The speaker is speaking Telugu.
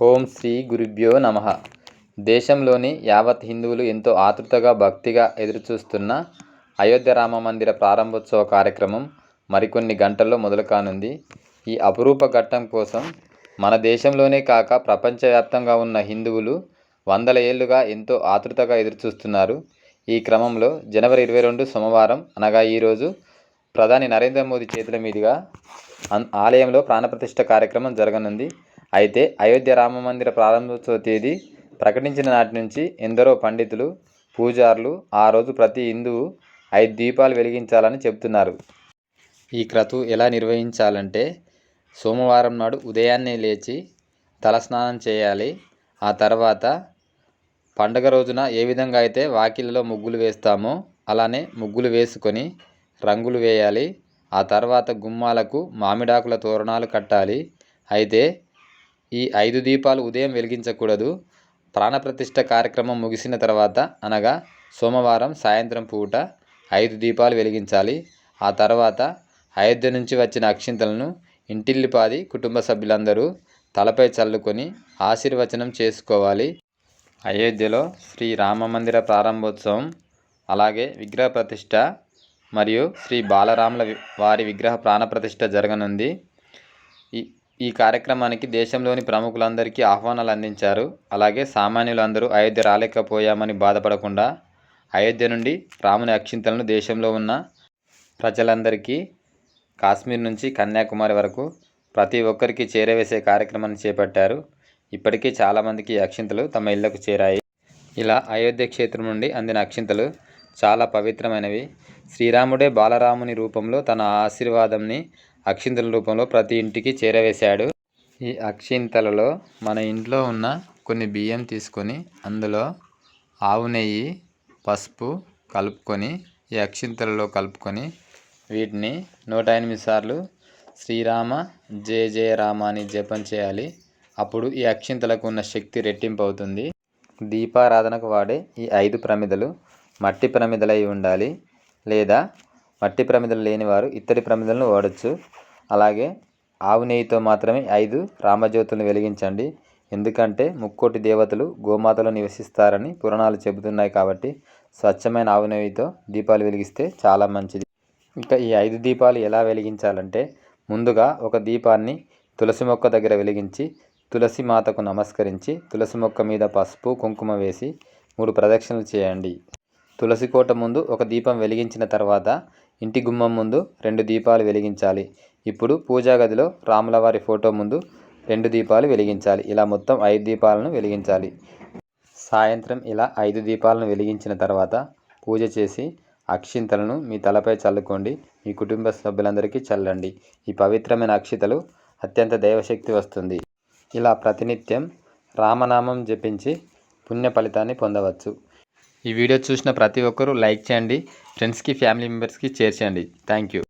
ఓం శ్రీ గురుభ్యో నమ. దేశంలోని యావత్ హిందువులు ఎంతో ఆతృతగా భక్తిగా ఎదురుచూస్తున్న అయోధ్య రామ మందిర ప్రారంభోత్సవ కార్యక్రమం మరికొన్ని గంటల్లో మొదలు కానుంది. ఈ అపురూప ఘట్టం కోసం మన దేశంలోనే కాక ప్రపంచవ్యాప్తంగా ఉన్న హిందువులు వందల ఏళ్ళుగా ఎంతో ఆతృతగా ఎదురుచూస్తున్నారు. ఈ క్రమంలో జనవరి ఇరవై రెండు సోమవారం అనగా ఈరోజు ప్రధాని నరేంద్ర మోదీ చేతుల మీదుగా ఆలయంలో ప్రాణప్రతిష్ఠ కార్యక్రమం జరగనుంది. అయితే అయోధ్య రామ మందిర ప్రారంభోత్సవ తేదీ ప్రకటించిన నాటి నుంచి ఎందరో పండితులు పూజారులు ఆ రోజు ప్రతి హిందువు ఐదు దీపాలు వెలిగించాలని చెబుతున్నారు. ఈ క్రతువు ఎలా నిర్వహించాలంటే సోమవారం నాడు ఉదయాన్నే లేచి తలస్నానం చేయాలి. ఆ తర్వాత పండగ రోజున ఏ విధంగా అయితే వాకిళ్ళలో ముగ్గులు వేస్తామో అలానే ముగ్గులు వేసుకొని రంగులు వేయాలి. ఆ తర్వాత గుమ్మాలకు మామిడాకుల తోరణాలు కట్టాలి. అయితే ఈ ఐదు దీపాలు ఉదయం వెలిగించకూడదు. ప్రాణప్రతిష్ఠ కార్యక్రమం ముగిసిన తర్వాత అనగా సోమవారం సాయంత్రం పూట ఐదు దీపాలు వెలిగించాలి. ఆ తర్వాత అయోధ్య నుంచి వచ్చిన అక్షింతలను ఇంటిల్లిపాది కుటుంబ సభ్యులందరూ తలపై చల్లుకొని ఆశీర్వచనం చేసుకోవాలి. అయోధ్యలో శ్రీ రామ మందిర ప్రారంభోత్సవం అలాగే విగ్రహ ప్రతిష్ట మరియు శ్రీ బాలరాముల వారి విగ్రహ ప్రాణప్రతిష్ఠ జరగనుంది. ఈ ఈ కార్యక్రమానికి దేశంలోని ప్రముఖులందరికీ ఆహ్వానాలు అందించారు అలాగే సామాన్యులందరూ అయోధ్య రాలేకపోయామని బాధపడకుండా అయోధ్య నుండి రాముని అక్షింతలను దేశంలో ఉన్న ప్రజలందరికీ కాశ్మీర్ నుంచి కన్యాకుమారి వరకు ప్రతి ఒక్కరికి చేరవేసే కార్యక్రమాన్ని చేపట్టారు. ఇప్పటికీ చాలామందికి అక్షింతలు తమ ఇళ్ళకు చేరాయి. ఇలా అయోధ్య క్షేత్రం నుండి అందిన అక్షింతలు చాలా పవిత్రమైనవి. శ్రీరాముడే బాలరాముని రూపంలో తన ఆశీర్వాదంని అక్షింతల రూపంలో ప్రతి ఇంటికి చేరవేశాడు. ఈ అక్షింతలలో మన ఇంట్లో ఉన్న కొన్ని బియ్యం తీసుకొని అందులో ఆవు నెయ్యి పసుపు కలుపుకొని ఈ అక్షింతలలో కలుపుకొని వీటిని నూట ఎనిమిది సార్లు శ్రీరామ జయ జయ రామ అని జపం చేయాలి. అప్పుడు ఈ అక్షింతలకు ఉన్న శక్తి రెట్టింపు అవుతుంది. దీపారాధనకు వాడే ఈ ఐదు ప్రమిదలు మట్టి ప్రమిదలై ఉండాలి. లేదా మట్టి ప్రమిదలు లేనివారు ఇత్తడి ప్రమిదలను వాడచ్చు. అలాగే ఆవు నెయ్యితో మాత్రమే ఐదు రామజ్యోతులను వెలిగించండి. ఎందుకంటే ముక్కోటి దేవతలు గోమాతలో నివసిస్తారని పురాణాలు చెబుతున్నాయి కాబట్టి స్వచ్ఛమైన ఆవు నెయ్యితో దీపాలు వెలిగిస్తే చాలా మంచిది. ఇంకా ఈ ఐదు దీపాలు ఎలా వెలిగించాలంటే ముందుగా ఒక దీపాన్ని తులసి మొక్క దగ్గర వెలిగించి తులసి మాతకు నమస్కరించి తులసి మొక్క మీద పసుపు కుంకుమ వేసి మూడు ప్రదక్షిణలు చేయండి. తులసి కోట ముందు ఒక దీపం వెలిగించిన తర్వాత ఇంటి గుమ్మం ముందు రెండు దీపాలు వెలిగించాలి. ఇప్పుడు పూజా గదిలో రాములవారి ఫోటో ముందు రెండు దీపాలు వెలిగించాలి. ఇలా మొత్తం ఐదు దీపాలను వెలిగించాలి. సాయంత్రం ఇలా ఐదు దీపాలను వెలిగించిన తర్వాత పూజ చేసి అక్షింతలను మీ తలపై చల్లుకోండి. మీ కుటుంబ సభ్యులందరికీ చల్లండి. ఈ పవిత్రమైన అక్షితలు అత్యంత దైవశక్తి వస్తుంది. ఇలా ప్రతినిత్యం రామనామం జపించి పుణ్య ఫలితాన్ని పొందవచ్చు. ఈ వీడియో చూసిన ప్రతి ఒక్కరూ లైక్ చేయండి ఫ్రెండ్స్కి ఫ్యామిలీ మెంబర్స్కి షేర్ చేయండి. Thank you